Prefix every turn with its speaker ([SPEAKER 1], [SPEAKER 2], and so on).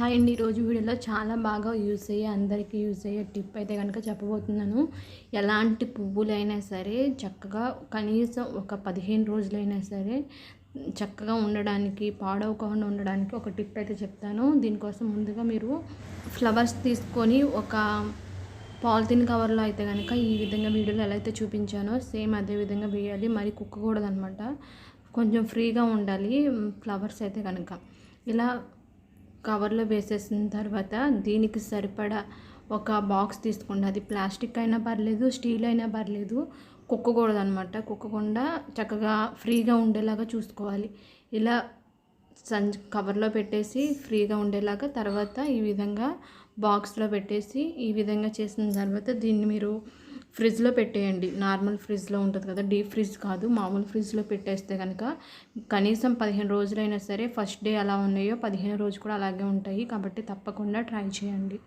[SPEAKER 1] Hi అండి. ఈరోజు వీడియోలో చాలా బాగా యూస్ అయ్యే అందరికీ యూస్ అయ్యే టిప్ అయితే కనుక చెప్పబోతున్నాను. ఎలాంటి పువ్వులైనా సరే చక్కగా కనీసం ఒక పదిహేను రోజులైనా సరే చక్కగా ఉండడానికి పాడవకుండా ఉండడానికి ఒక టిప్ అయితే చెప్తాను. దీనికోసం ముందుగా మీరు ఫ్లవర్స్ తీసుకొని ఒక పాలిథిన్ కవర్లో అయితే కనుక ఈ విధంగా వీడియోలో ఎలా అయితే చూపించానో సేమ్ అదే విధంగా వేయాలి. మరి కుక్కకూడదు అనమాట కొంచెం ఫ్రీగా ఉండాలి ఫ్లవర్స్ అయితే కనుక ఇలా కవర్లో వేసేసిన తర్వాత దీనికి సరిపడా ఒక బాక్స్ తీసుకోండి అది ప్లాస్టిక్ అయినా పర్లేదు స్టీల్ అయినా పర్లేదు కుక్కకూడదు అనమాట కుక్కకుండా చక్కగా ఫ్రీగా ఉండేలాగా చూసుకోవాలి. ఇలా సంజ్ కవర్లో పెట్టేసి ఫ్రీగా ఉండేలాగా తర్వాత ఈ విధంగా బాక్స్లో పెట్టేసి ఈ విధంగా చేసిన తర్వాత దీన్ని మీరు ఫ్రిడ్జ్లో పెట్టేయండి. నార్మల్ ఫ్రిడ్జ్లో ఉంటుంది కదా డీప్ ఫ్రిడ్జ్ కాదు. మామూలు ఫ్రిడ్జ్లో పెట్టేస్తే కనుక కనీసం పదిహేను రోజులైనా సరే ఫస్ట్ డే ఎలా ఉన్నాయో పదిహేను రోజు కూడా అలాగే ఉంటాయి. కాబట్టి తప్పకుండా ట్రై చేయండి.